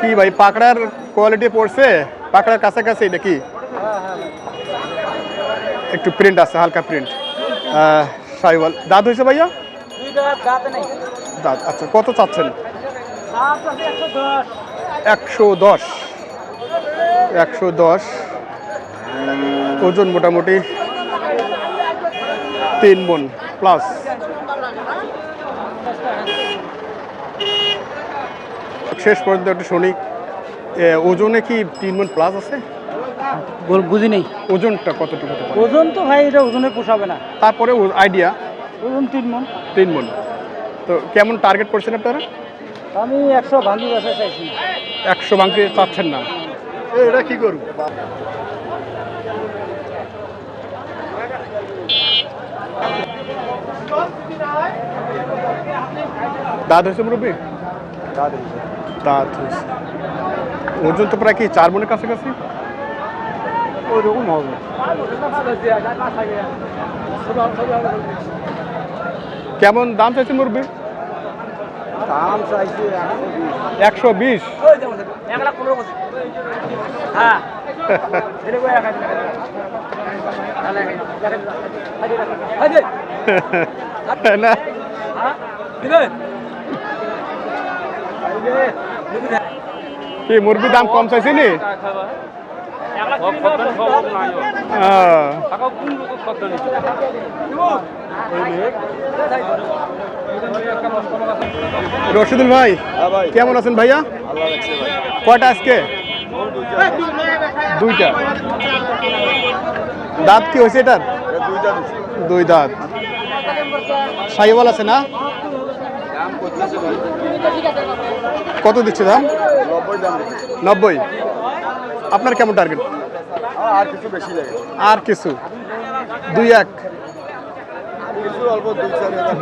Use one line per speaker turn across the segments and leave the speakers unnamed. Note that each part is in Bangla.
কি ভাই পাকড়ার কোয়ালিটি পড়ছে? পাকড়ার কাছাকাছি নাকি? একটু প্রিন্ট আছে হালকা প্রিন্ট সাইওয়াল। দাঁত হয়েছে ভাইয়া? দাঁত আচ্ছা কত চাচ্ছেন? একশো দশ। একশো দশ। ওজন মোটামুটি তিন মন প্লাস শেষ পর্যন্ত একটু শুনি। ওজনে কি তিন মন প্লাস আছে?
বুঝি নেই।
ওজনটা কতটুকু
ওজন তো ভাই এটা ওজনে পোষাবে না।
তারপরে আইডিয়া
ওজন তিন মন
তিন মন তো কেমন টার্গেট করছেন আপনারা?
আমি একশো ভাঙি বসে চাইছি।
একশো ভাঙতে চাচ্ছেন না। এটা কি করব? দাঁত হয়েছে মুরব্বী? দাঁত হয়েছে। ওজন তো প্রায় কি চার মনের কাছাকাছি?
ওইরকম হবে।
কেমন দাম চাইছে মুরব্বী?
দাম চাইছি
একশো বিশ।
হ্যাঁ।
না। কি মুরগির দাম কম চাইছে নি? রশিদুল ভাই কেমন আছেন ভাইয়া? কয়টা আজকে? দুইটা। দাঁত কি হয়েছে এটার? দুই দাঁত। সাইওয়াল আছে না? কত দিচ্ছে দাম? নব্বই। আপনার কেমন টার্গেট
আর কিছু। বেশি লাগে
আর কিছু দুই এক।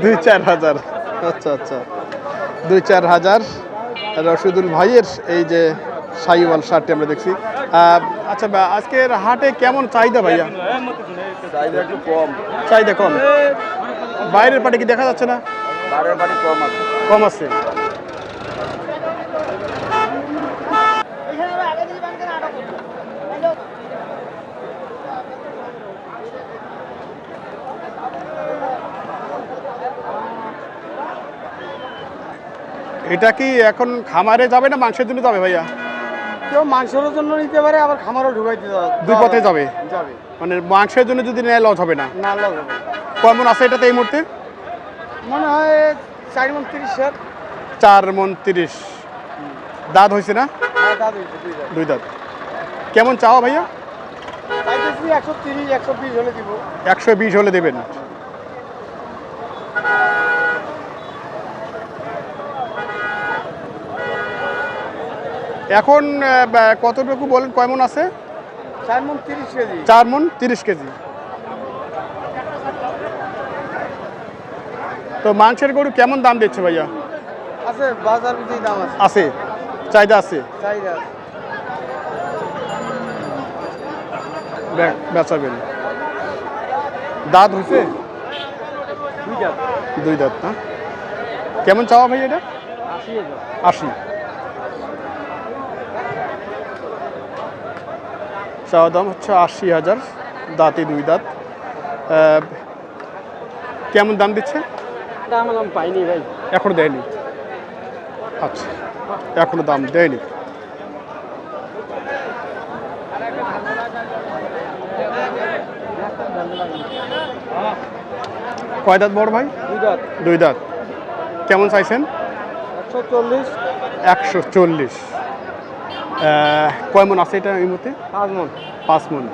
দুই চার হাজার।
আচ্ছা আচ্ছা। দুই চার হাজার। রশিদুল ভাইয়ের এই যে সাইওয়াল শার্টটি আমরা দেখছি। আচ্ছা আজকের হাটে কেমন চাহিদা ভাইয়া?
চাহিদা একটু কম।
চাহিদা কম। বাইরের পাটে কি দেখা যাচ্ছে না?
বাড়ি কম আছে।
কম আছে। এটা কি এখন খামারে যাবে না মাংসের জন্য যাবে ভাইয়া?
কেউ মাংসের জন্য নিতে পারে আবার খামারও ঢুকাইতে
দুই পথে যাবে?
যাবে।
মানে মাংসের জন্য যদি নেয় লস হবে না?
না লাগবে
কেমন আছে এটাতে এই মুহূর্তে?
মনে হয় চার মন তিরিশ শেয়ার
চার মন তিরিশ। দাঁত হয়েছে না?
হ্যাঁ দুই
দাঁত। কেমন চাওয়া ভাইয়া?
একশো বিশ হলে
দেবেন। এখন কতটুকু বলেন কয় মন আছে?
চার মন তিরিশ কেজি।
চার মন তিরিশ কেজি। তো মাংসের গরু কেমন দাম দিচ্ছে ভাইয়া?
আছে বাজার দাম আছে।
আছে চাহিদা আছে?
চাহিদা
বেচাবেন দাঁত হয়েছে
দুই
দাঁত। না? কেমন চাওয়া ভাই এটা?
আশি
চাওয়া দাম হচ্ছে আশি হাজার দাঁতে দুই দাঁত। কেমন দাম দিচ্ছে?
দাম আমি পাইনি ভাই।
এখনও দেয়নি? আচ্ছা এখনও দাম দেয়নি। কয় দাঁত বড় ভাই?
দুই দাম
দুই দাঁত। কেমন চাইছেন?
একশো চল্লিশ।
একশো চল্লিশ। কয় মন আছে এটা এই মুহূর্তে?
পাঁচ মন।
পাঁচ মন।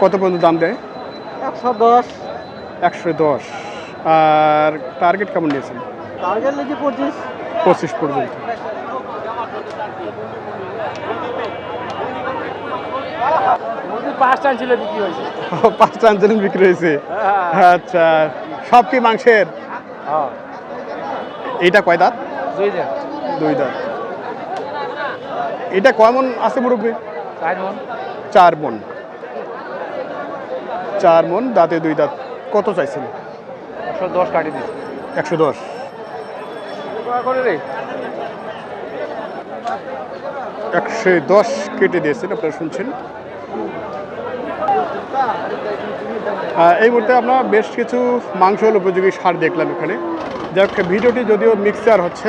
কত পর্যন্ত দাম দেয়?
একশো দশ।
একশো দশ। আর টার্গেট কেমন নিয়েছেন?
টার্গেট পঁচিশ।
পঁচিশ পর্যন্ত।
পাঁচটা বিক্রি হয়েছে।
পাঁচটা আঞ্চলিক বিক্রি হয়েছে? আচ্ছা সব কি মাংসের?
হ্যাঁ।
এইটা কয় দাঁত?
দুই দাম
দুই দাঁত। এটা কয় আছে মুরব্বী?
চার মন।
চার মন। চার মন দাঁতে দুই দাঁত। কত চাইছেন?
একশো দশ কাটি দিস
একশো দশ। একশো দশ কেটে দিয়েছেন আপনারা শুনছেন? এই মুহূর্তে আমরা বেশ কিছু মাংস হল উপযোগী সার দেখলাম এখানে। যাক ভিডিওটি যদিও মিক্সার হচ্ছে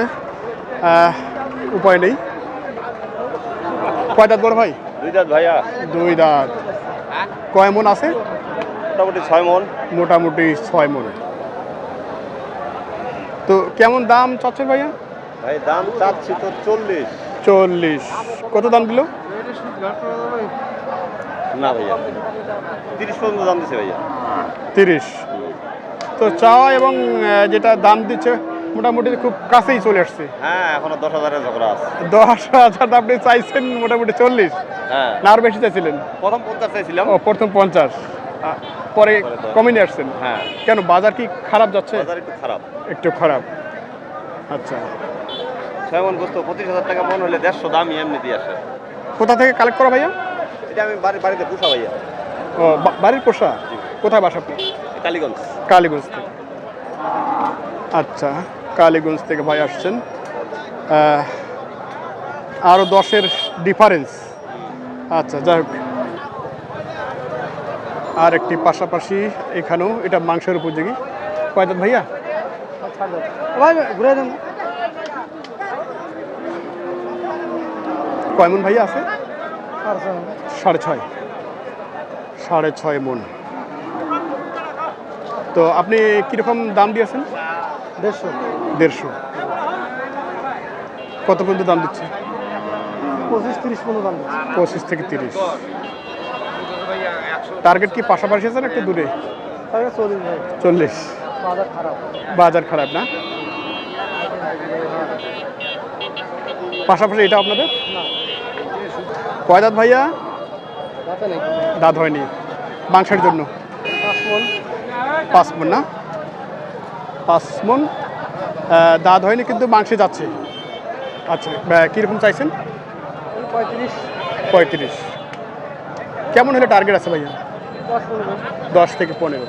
উপায় নেই। কয় দাঁত বড় ভাই?
দুই দাঁত ভাইয়া।
দুই দাঁত। কয় মন আছে?
মোটামুটি ছয় মন।
মোটামুটি ছয় মন। তো কেমন দাম চাচ্ছেন ভাইয়া?
ভাই দাম চাচ্ছি তো চল্লিশ।
চল্লিশ। কত দাম দিল?
না ভাইয়া। তিরিশ পর্যন্ত দাম দিছে ভাইয়া।
তিরিশ। তো চাওয়া এবং যেটা দাম দিচ্ছে মোটামুটি খুব কাছেই চলে আসছে।
হ্যাঁ এখনও দশ হাজারের ঝগড়া আছে।
দশ হাজার আপনি চাইছেন মোটামুটি চল্লিশ।
হ্যাঁ।
না আরও বেশি চাইছিলেন?
প্রথম পঞ্চাশ চাইছিলাম।
ও প্রথম পঞ্চাশ। পরে কমে নিয়ে আসছেন?
হ্যাঁ।
কেন বাজার কি খারাপ যাচ্ছে?
বাজার একটু খারাপ।
একটু খারাপ। আচ্ছা।
ছয় মন গোস্ত পঁচিশ হাজার টাকা মন হলে দেড়শো দামই এমনি দিয়ে আসে।
কোথা থেকে কালেক্ট করা ভাইয়া?
এটা আমি বাড়ি বাড়িতে পুষা ভাইয়া।
ও বাড়ির পোষা? কোথায় বাসা আপনার?
কালীগঞ্জ।
কালীগঞ্জ থেকে। আচ্ছা কালীগঞ্জ থেকে ভাই আসছেন। আরও দশের ডিফারেন্স আচ্ছা যাই হোক। আর একটি পাশাপাশি এখানেও এটা মাংসের উপযোগী। কয়দাত ভাইয়া?
ভাই ঘুরে দেন।
কয় মন ভাইয়া আছে? সাড়ে ছয় সাড়ে ছয়। মন। তো আপনি কীরকম দাম দিয়েছেন?
দেড়শো।
দেড়শো। কত পর্যন্ত দাম দিচ্ছে?
পঁচিশ তিরিশ পনেরো দাম দিচ্ছে।
পঁচিশ থেকে তিরিশ। টার্গেট কি পাশাপাশি আছে না একটু দূরে
চল্লিশ বাজার খারাপ।
না? পাশাপাশি এটা আপনাদের? কয় দাঁত ভাইয়া? দাঁত হয়নি। মাংসের জন্য?
পাঁচ মন।
না? পাঁচ মন। দাঁত হয়নি কিন্তু মাংসে যাচ্ছে। আচ্ছা কীরকম চাইছেন?
পঁয়ত্রিশ।
পঁয়ত্রিশ। কেমন হলে টার্গেট আছে ভাইয়া?
দশ
থেকে পনেরো।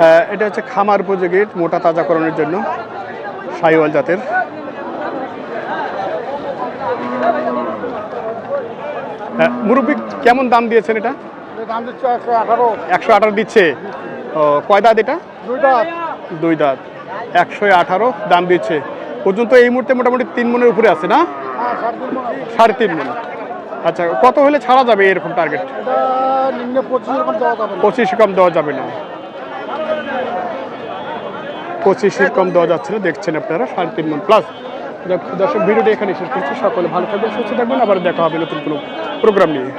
হ্যাঁ, এটা হচ্ছে খামার উপযোগী মোটা তাজাকরণের জন্য সাইওয়াল জাতের। হ্যাঁ, মুরব্বি কেমন দাম দিয়েছেন এটা?
একশো আঠারো।
একশো আঠারো দিচ্ছে। ও কয় দাঁত এটা?
দুই দাঁত।
দুই দাঁত। একশো আঠারো দাম দিচ্ছে। পর্যন্ত এই মুহূর্তে মোটামুটি তিন মনের উপরে আছে না?
হ্যাঁ সাড়ে তিন মন।
আচ্ছা কত হলে ছাড়া যাবে এরকম টার্গেট
পঁচিশ এরকম দেওয়া যাবে না।
পঁচিশ কম দেওয়া যাবে না। পঁচিশের কম দেওয়া যাচ্ছে না দেখছেন আপনারা সাড়ে তিন মন প্লাস দর্শক ভিডিওটি এখানে শেষ করছি। সকলে ভালো থাকবেন সুস্থ থাকবেন। আবার দেখা হবে নতুন কোনো প্রোগ্রাম নিয়ে।